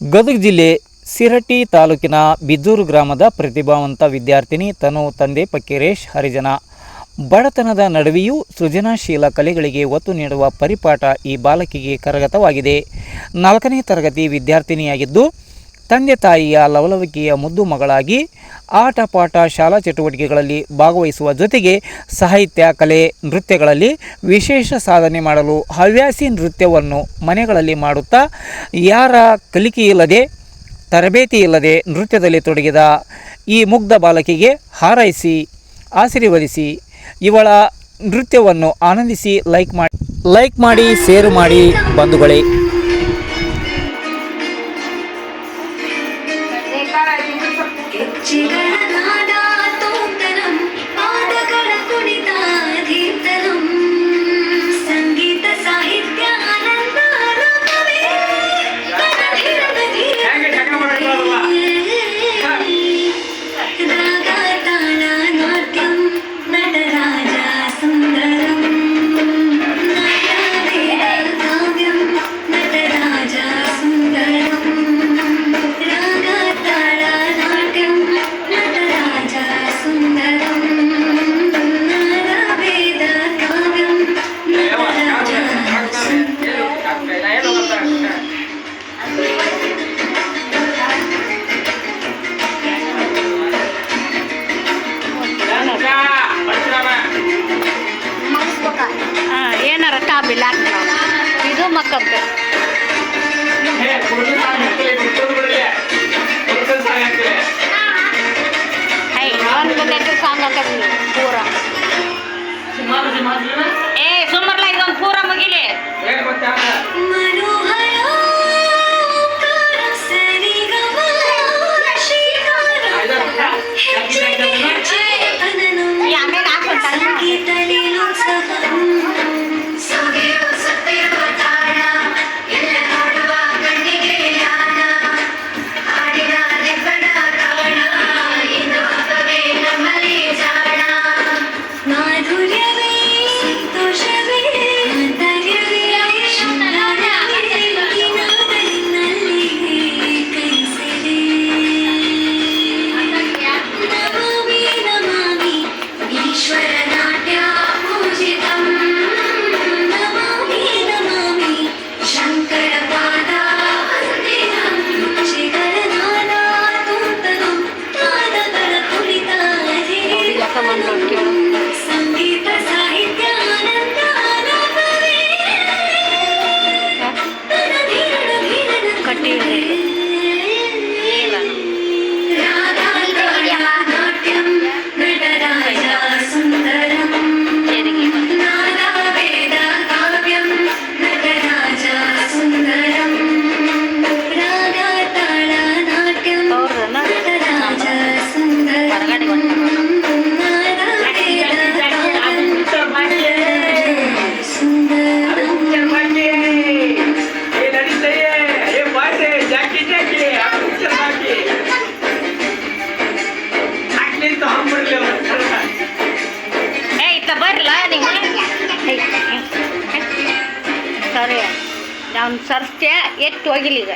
ಗದಗ ಜಿಲ್ಲೆ ಸಿರಟಿ ತಾಲೂಕಿನ ಬಿದ್ದೂರು ಗ್ರಾಮದ ಪ್ರತಿಭಾವಂತ ವಿದ್ಯಾರ್ಥಿನಿ ತನು ತಂದೆ ಪಕ್ಕಿರೇಶ್ ಹರಿಜನ. ಬಡತನದ ನಡುವೆಯೂ ಸೃಜನಶೀಲ ಕಲೆಗಳಿಗೆ ಒತ್ತು ನೀಡುವ ಪರಿಪಾಠ ಈ ಬಾಲಕಿಗೆ ಕರಗತವಾಗಿದೆ. ನಾಲ್ಕನೇ ತರಗತಿ ವಿದ್ಯಾರ್ಥಿನಿಯಾಗಿದ್ದು ತಂದೆ ತಾಯಿಯ ಲವಲವಿಕೆಯ ಮುದ್ದು ಮಗಳಾಗಿ ಆಟ ಪಾಠ ಶಾಲಾ ಚಟುವಟಿಕೆಗಳಲ್ಲಿ ಭಾಗವಹಿಸುವ ಜೊತೆಗೆ ಸಾಹಿತ್ಯ, ಕಲೆ, ನೃತ್ಯಗಳಲ್ಲಿ ವಿಶೇಷ ಸಾಧನೆ ಮಾಡಲು ಹವ್ಯಾಸಿ ನೃತ್ಯವನ್ನು ಮನೆಗಳಲ್ಲಿ ಮಾಡುತ್ತಾ ಯಾರ ಕಲಿಕೆಯಿಲ್ಲದೆ ತರಬೇತಿ ಇಲ್ಲದೆ ನೃತ್ಯದಲ್ಲಿ ತೊಡಗಿದ ಈ ಮುಗ್ಧ ಬಾಲಕಿಗೆ ಹಾರೈಸಿ, ಆಶೀರ್ವದಿಸಿ ಇವಳ ನೃತ್ಯವನ್ನು ಆನಂದಿಸಿ ಲೈಕ್ ಮಾಡಿ ಲೈಕ್ ಮಾಡಿ, ಶೇರ್ ಮಾಡಿ ಬಂಧುಗಳೇ. ಅವ್ನ ಬಂದೈತೆ ಸಾಂಗ್ ಹಾಕದ್ನಿ ಪೂರ. ಏ ಸುಮ್ಮರ್ಲ ಇದೊಂದು ಪೂರ ಮುಗಿಲಿ. ಸರಿ. ನಾನು ಸರ್ಸ್ತೆ ಎತ್ತು ಹೋಗಿಲ್ಲ ಈಗ.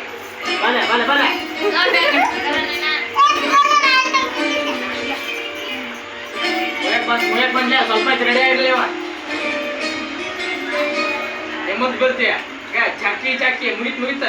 ಸ್ವಲ್ಪ ರೆಡಿ ಆಗಿರ್ಲಿವ ಚಕ್ಕಿ ಬರ್ತೀಯ ಚಾಕಿ ಮುಗಿತ್ ಮುಗಿತ.